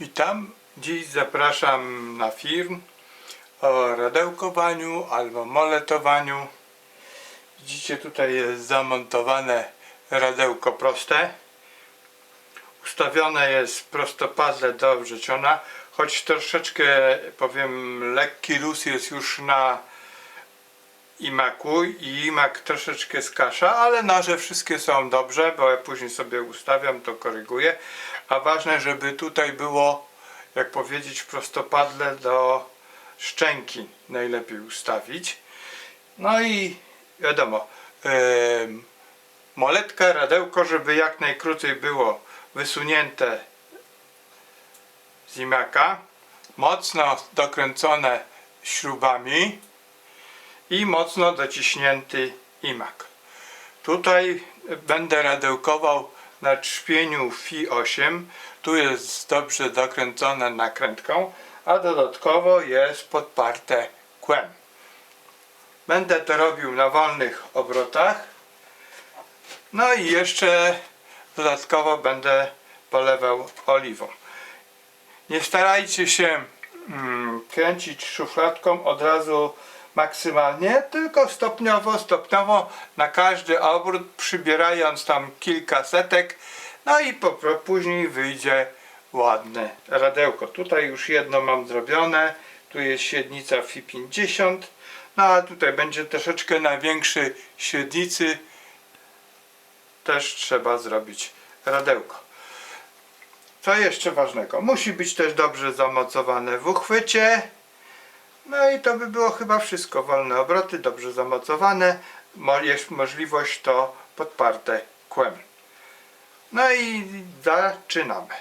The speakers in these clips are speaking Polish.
Witam. Dziś zapraszam na film o radełkowaniu albo moletowaniu. Widzicie tutaj jest zamontowane radełko proste. Ustawione jest prostopadle do wrzeciona, choć troszeczkę powiem lekki luz jest już na imaku i imak troszeczkę skasza, ale noże wszystkie są dobrze, bo ja później sobie ustawiam, to koryguję. A ważne, żeby tutaj było, jak powiedzieć, prostopadle do szczęki najlepiej ustawić. No i wiadomo, em, moletka, radełko, żeby jak najkrócej było wysunięte z imaka, mocno dokręcone śrubami i mocno dociśnięty imak. Tutaj będę radełkował na trzpieniu Fi 8. Tu jest dobrze dokręcone nakrętką, a dodatkowo jest podparte kłem. Będę to robił na wolnych obrotach. No i jeszcze dodatkowo będę polewał oliwą. Nie starajcie się mm, kręcić szufladką od razu maksymalnie, tylko stopniowo, stopniowo na każdy obrót przybierając tam kilka setek, no i po, później wyjdzie ładne radełko. Tutaj już jedno mam zrobione, tu jest średnica FI 50, no a tutaj będzie troszeczkę na większej średnicy też trzeba zrobić radełko. Co jeszcze ważnego? Musi być też dobrze zamocowane w uchwycie. No i to by było chyba wszystko. Wolne obroty, dobrze zamocowane. Mo- Jest możliwość to podparte kłem. No i zaczynamy.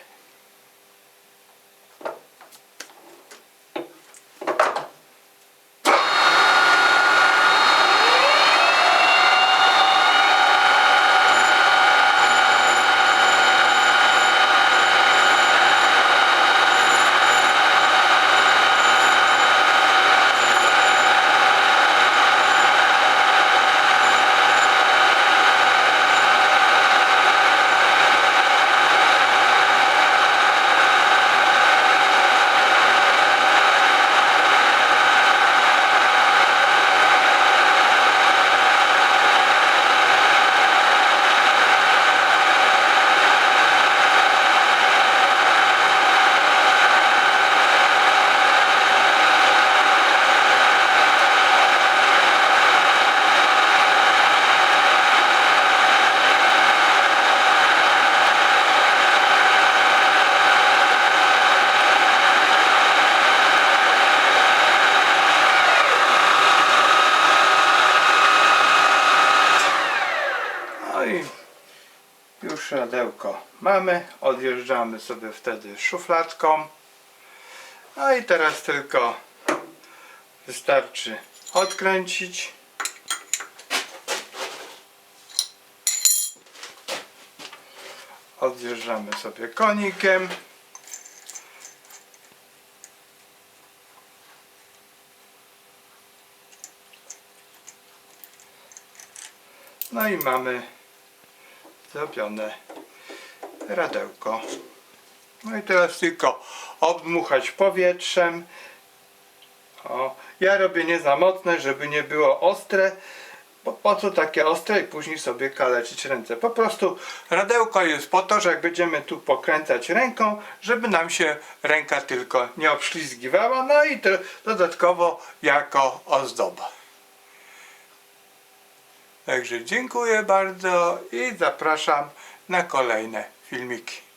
No i już radełko mamy. Odjeżdżamy sobie wtedy szufladką. No i teraz tylko wystarczy odkręcić. Odjeżdżamy sobie konikiem. No i mamy zrobione radełko. No i teraz tylko obdmuchać powietrzem. O, ja robię nie za mocne, żeby nie było ostre. Bo po co takie ostre i później sobie kaleczyć ręce? Po prostu radełko jest po to, że jak będziemy tu pokręcać ręką, żeby nam się ręka tylko nie obślizgiwała. No i to dodatkowo jako ozdoba. Także dziękuję bardzo i zapraszam na kolejne filmiki.